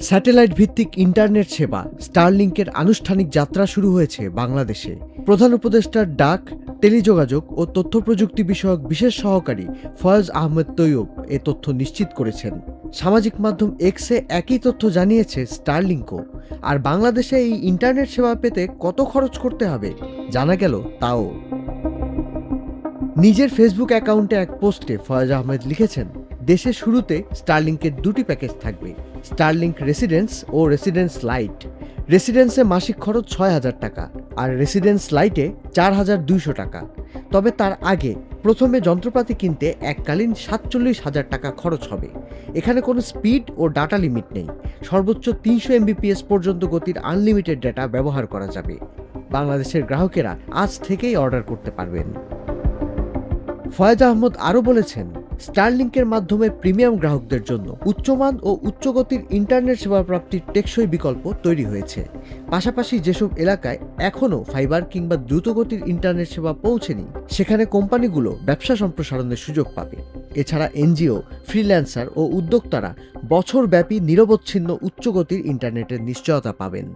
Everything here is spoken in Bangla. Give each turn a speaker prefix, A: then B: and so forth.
A: স্যাটেলাইট ভিত্তিক ইন্টারনেট সেবা স্টারলিংকের আনুষ্ঠানিক যাত্রা শুরু হয়েছে বাংলাদেশে। প্রধান উপদেষ্টার ডাক, টেলিযোগাযোগ ও তথ্য প্রযুক্তি বিষয়ক বিশেষ সহকারী ফয়জ আহমেদ তৈয়ব এ তথ্য নিশ্চিত করেছেন। সামাজিক মাধ্যম এক্সে একই তথ্য জানিয়েছে স্টারলিংকও। আর বাংলাদেশে এই ইন্টারনেট সেবা পেতে কত খরচ করতে হবে, জানা গেল তাও। নিজের ফেসবুক অ্যাকাউন্টে এক পোস্টে ফয়জ আহমেদ লিখেছেন দেশের শুরুতে স্টারলিংকের দুটি প্যাকেজ থাকবে স্টারলিংক রেসিডেন্স ও রেসিডেন্স লাইট রেসিডেন্সে মাসিক খরচ ছয় হাজার টাকা আর রেসিডেন্স লাইটে চার হাজার দুইশো টাকা। তবে তার আগে প্রথমে যন্ত্রপাতি কিনতে এককালীন সাতচল্লিশ হাজার টাকা খরচ হবে। এখানে কোনো স্পিড ও ডাটা লিমিট নেই। সর্বোচ্চ তিনশো এমবিপিএস পর্যন্ত গতির আনলিমিটেড ডেটা ব্যবহার করা যাবে। বাংলাদেশের গ্রাহকেরা আজ থেকেই অর্ডার করতে পারবেন। ফয়েজ আহমদ আরও বলেছেন স্টারলিংকের মাধ্যমে প্রিমিয়াম গ্রাহকদের জন্য উচ্চমান ও উচ্চগতির ইন্টারনেট সেবা প্রাপ্তির টেকসই বিকল্প তৈরি হয়েছে। পাশাপাশি যেসব এলাকায় এখনও ফাইবার কিংবা দ্রুতগতির ইন্টারনেট সেবা পৌঁছেনি, সেখানে কোম্পানিগুলো ব্যবসা সম্প্রসারণের সুযোগ পাবে। এছাড়া এনজিও, ফ্রিল্যান্সার ও উদ্যোক্তারা বছরব্যাপী নিরবচ্ছিন্ন উচ্চগতির ইন্টারনেটের নিশ্চয়তা পাবেন।